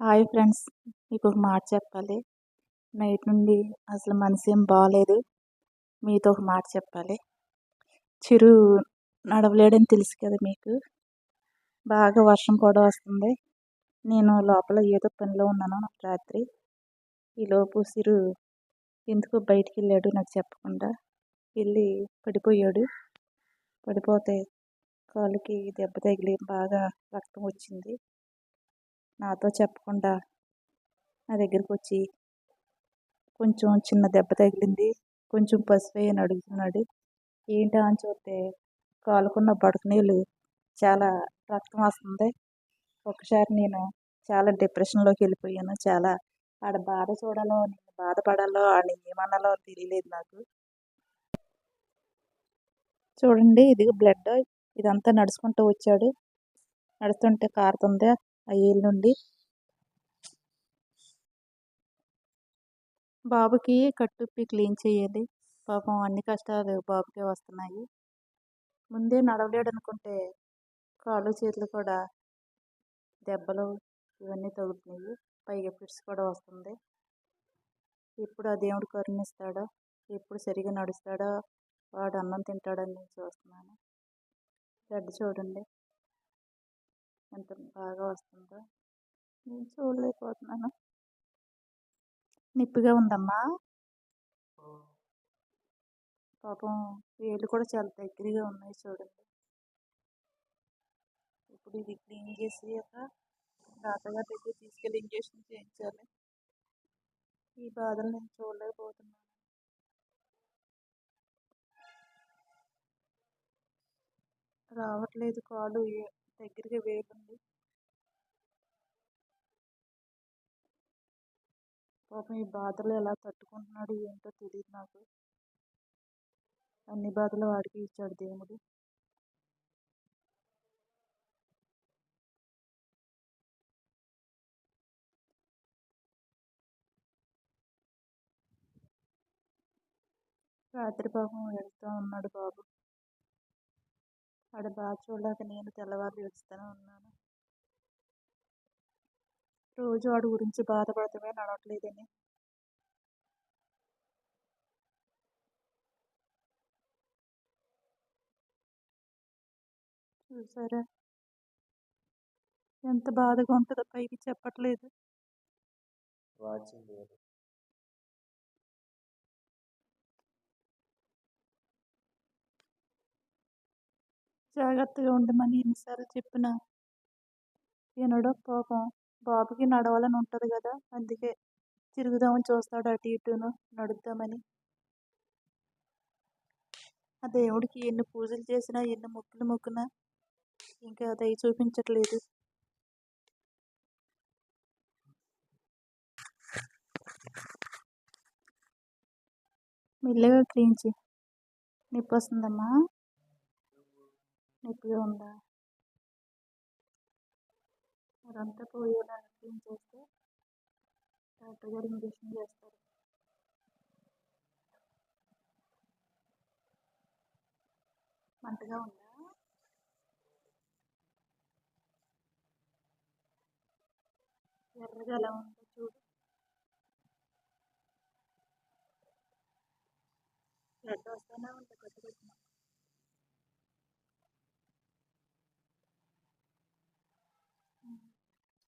Hi friends మీకు ఒక మాట చెప్పాలి. నైట్ నుండి అసలు మనసు ఏం బాగాలేదు మీతో ఒక మాట చెప్పాలి. చిరు నడవలేడని తెలుసు కదా మీకు. బాగా వర్షం కూడా వస్తుంది. నేను లోపల ఏదో పనిలో ఉన్నాను రాత్రి. ఈలోపు చిరు ఎందుకు బయటికి వెళ్ళాడు నాకు చెప్పకుండా. వెళ్ళి పడిపోయాడు. పడిపోతే కాలుకి దెబ్బ తగిలి బాగా రక్తం వచ్చింది. నాతో చెప్పకుండా నా దగ్గరికి వచ్చి కొంచెం చిన్న దెబ్బ తగిలింది. కొంచెం పసుపు అని అడుగుతున్నాడు. ఏంటా అని చూస్తే కాలుకున్న బడకనీళ్ళు చాలా రక్తం వస్తుంది. ఒకసారి నేను చాలా డిప్రెషన్లోకి వెళ్ళిపోయాను. చాలా ఆడ బాధ చూడాలో నేను బాధపడాలో ఆడ ఏమన్నాలో తెలియలేదు నాకు. చూడండి ఇది బ్లడ్ ఇదంతా నడుచుకుంటూ వచ్చాడు. నడుస్తుంటే కారుతుంది. ఏళ్ళ నుండి బాబుకి కట్టుప్పి క్లీన్ చేయాలి పాపం అన్ని కష్టాలు బాబుకే వస్తున్నాయి. ముందే నడవలేడు అనుకుంటే కాళ్ళు చేతులు కూడా దెబ్బలు ఇవన్నీ తగులుతున్నాయి. పైగా ఫిట్స్ కూడా వస్తుంది. ఎప్పుడు ఆ దేవుడు కరుణిస్తాడో ఎప్పుడు సరిగా నడుస్తాడో వాడు అన్నం తింటాడని నేను చూస్తున్నాను. బ్లడ్ చూడండి. ఎంత బాగా వస్తుందో? నేను చూడలేకపోతున్నాను. నిప్పుగా ఉందమ్మా. పాపం వేళ్ళు కూడా చాలా దగ్గరగా ఉన్నాయి చూడండి. ఇప్పుడు ఇది క్లీన్ చేసి ఒక డాక్టర్ దగ్గర తీసుకెళ్ళి ఇంజక్షన్ చేయించాలి. ఈ బాధలు నేను చూడలేకపోతున్నాను. రావట్లేదు కాలు దగ్గరగా వేయండి పాపం ఈ బాధలు ఎలా తట్టుకుంటున్నాడు ఏంటో తెలియదు నాకు. అన్ని బాధలు వాడికి ఇచ్చాడు దేవుడు. రాత్రి పాపం వెళ్తూ ఉన్నాడు బాబు. ఆడ బాగా చూడలేక నేను తెల్లవారు ఏడుస్తూనే ఉన్నాను. రోజు వాడి గురించి బాధపడతామే నడవట్లేదని. చూసారా? ఎంత బాధగా ఉంటుందో పైకి చెప్పట్లేదు. జాగ్రత్తగా ఉండమని ఎన్నిసార్లు చెప్పినా వినడో. పాపం బాబుకి నడవాలని ఉంటుంది కదా. అందుకే తిరుగుదామని చూస్తాడు అటు ఇటును. నడుద్దామని. ఆ దేవుడికి ఎన్ని పూజలు చేసినా ఎన్ని మొక్కులు మొక్కినా ఇంకా దయ చూపించట్లేదు. మెల్లగా క్లీన్ చేయి. నొప్పి వస్తుందమ్మా. నొప్పిగా ఉందా? అదంతా పోయేలా క్లీన్ చేస్తే డాక్టర్ గారు ఇంజక్షన్ చేస్తారు. మంటగా ఉందా? ఎర్రగా ఎలా ఉందో చూడు. బ్లడ్ వస్తూనే ఉంటుంది.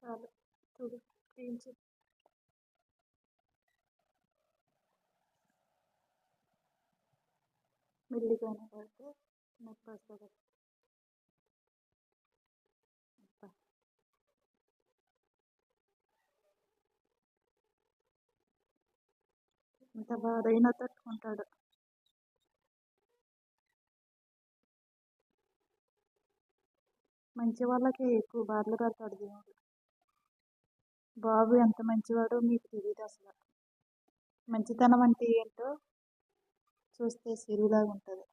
చాలు. చూడు క్లీన్ చేయి మెల్లిగానే పడితే నొప్పి వస్తుంది ఎంత బాధైనా తట్టుకుంటాడు. మంచి వాళ్ళకి ఎక్కువ బాధలు పెడతాడు దేవుడు. బాబు ఎంత మంచివాడో మీకు తెలియదు అసలు. మంచితనం అంటే ఏంటో చూస్తే సిరువులాగా ఉంటుంది.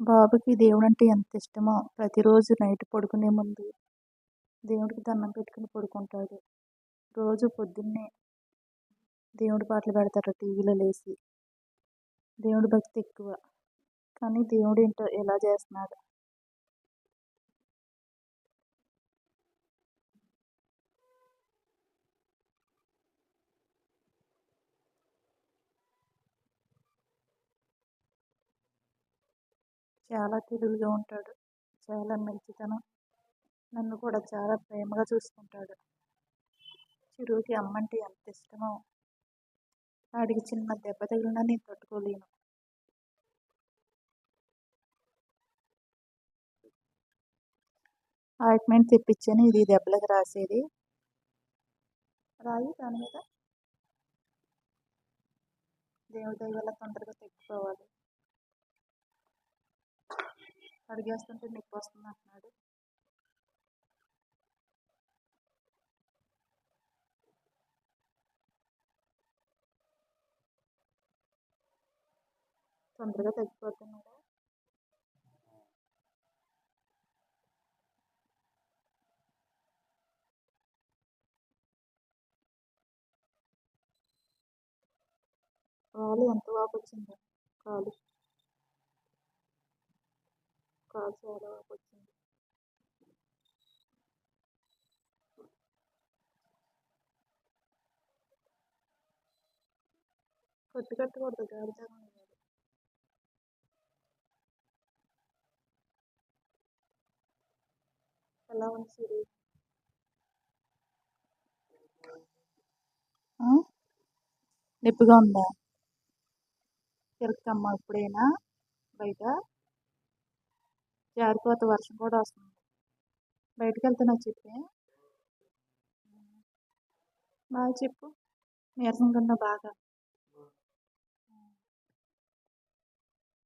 బాబుకి దేవుడు అంటే ఎంత ఇష్టమో ప్రతిరోజు నైట్ పడుకునే ముందు దేవుడికి దండం పెట్టుకుని పడుకుంటాడు. రోజు పొద్దున్నే దేవుడి పాటలు పెడతారు టీవీలో లేచి. దేవుడి భక్తి ఎక్కువ. కానీ దేవుడు ఏంటో ఎలా చేస్తున్నాడు? చాలా తెలివిగా ఉంటాడు. చాలా మంచితనం. నన్ను కూడా చాలా ప్రేమగా చూసుకుంటాడు. చిరుకి అమ్మంటే ఎంత ఇష్టమో. వాడికి చిన్న దెబ్బ తగిలినా నేను తట్టుకోలేను. ఆయింట్మెంట్ తెప్పించాను. ఇది దెబ్బలకు రాసేది. రాయి దాని మీద. దేవుడి వల్ల తొందరగా తెచ్చుకోవాలి అడిగేస్తుంటే నొప్పి వస్తుంది అంటున్నాడు తొందరగా తగ్గిపోతున్నాడు. కాలు ఎంత వాపు వచ్చిందో కాలు. కాలు చాలా వచ్చింది కట్టు కట్టకూడదు గారు ఎలా ఉంది సిరి నొప్పిగా ఉందా? తిరుగుతామ్మా ఇప్పుడైనా? బయట? జారిపోతే వర్షం కూడా వస్తుంది. బయటకు వెళ్తున్నా చెప్పే. బాగా చెప్పు. నీరసంగా ఉన్నా బాగా.